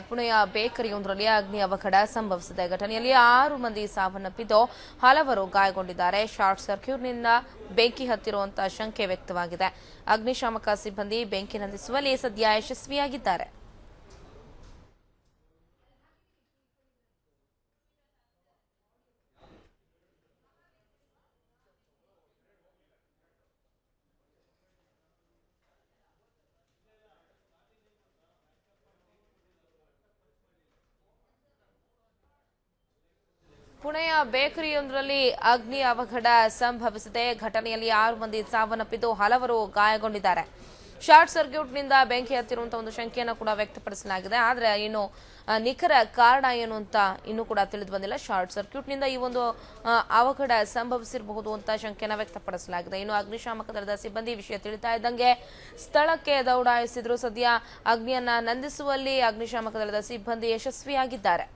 ಪುಣೆಯ ಬೇಕರಿಯೊಂದರಲ್ಲಿ ಅಗ್ನಿ ಅವಘಡ ಸಂಭವಿಸಿದೆ. ಘಟನೆಯಲ್ಲಿ ಆರು ಮಂದಿ ಸಾವನ್ನಪ್ಪಿದ್ದು ಹಲವರು ಗಾಯಗೊಂಡಿದ್ದಾರೆ. ಶಾರ್ಟ್ ಸರ್ಕ್ಯೂಟ್ನಿಂದ ಬೆಂಕಿ ಹತ್ತಿರುವಂತಹ ಶಂಕೆ ವ್ಯಕ್ತವಾಗಿದೆ. ಅಗ್ನಿಶಾಮಕ ಸಿಬ್ಬಂದಿ ಬೆಂಕಿ ನಂದಿಸುವಲ್ಲಿ ಸದ್ಯ ಯಶಸ್ವಿಯಾಗಿದ್ದಾರೆ. ಪುಣೆಯ ಬೇಕರಿಯೊಂದರಲ್ಲಿ ಅಗ್ನಿ ಅವಘಡ ಸಂಭವಿಸಿದೆ. ಘಟನೆಯಲ್ಲಿ ಆರು ಮಂದಿ ಸಾವನ್ನಪ್ಪಿದ್ದು ಹಲವರು ಗಾಯಗೊಂಡಿದ್ದಾರೆ. ಶಾರ್ಟ್ ಸರ್ಕ್ಯೂಟ್ನಿಂದ ಬೆಂಕಿ ಹತ್ತಿರುವಂತಹ ಒಂದು ಶಂಕೆಯನ್ನು ಕೂಡ ವ್ಯಕ್ತಪಡಿಸಲಾಗಿದೆ. ಆದರೆ ಇನ್ನು ನಿಖರ ಕಾರಣ ಏನು ಅಂತ ಇನ್ನೂ ಕೂಡ ತಿಳಿದು ಬಂದಿಲ್ಲ. ಶಾರ್ಟ್ ಸರ್ಕ್ಯೂಟ್ನಿಂದ ಈ ಒಂದು ಅವಘಡ ಸಂಭವಿಸಿರಬಹುದು ಅಂತ ಶಂಕೆಯನ್ನು ವ್ಯಕ್ತಪಡಿಸಲಾಗಿದೆ. ಇನ್ನು ಅಗ್ನಿಶಾಮಕ ದಳದ ಸಿಬ್ಬಂದಿ ವಿಷಯ ತಿಳಿತಾ ಇದ್ದಂಗೆ ಸ್ಥಳಕ್ಕೆ ದೌಡಾಯಿಸಿದ್ರು. ಸದ್ಯ ಅಗ್ನಿಯನ್ನ ನಂದಿಸುವಲ್ಲಿ ಅಗ್ನಿಶಾಮಕ ದಳದ ಸಿಬ್ಬಂದಿ ಯಶಸ್ವಿಯಾಗಿದ್ದಾರೆ.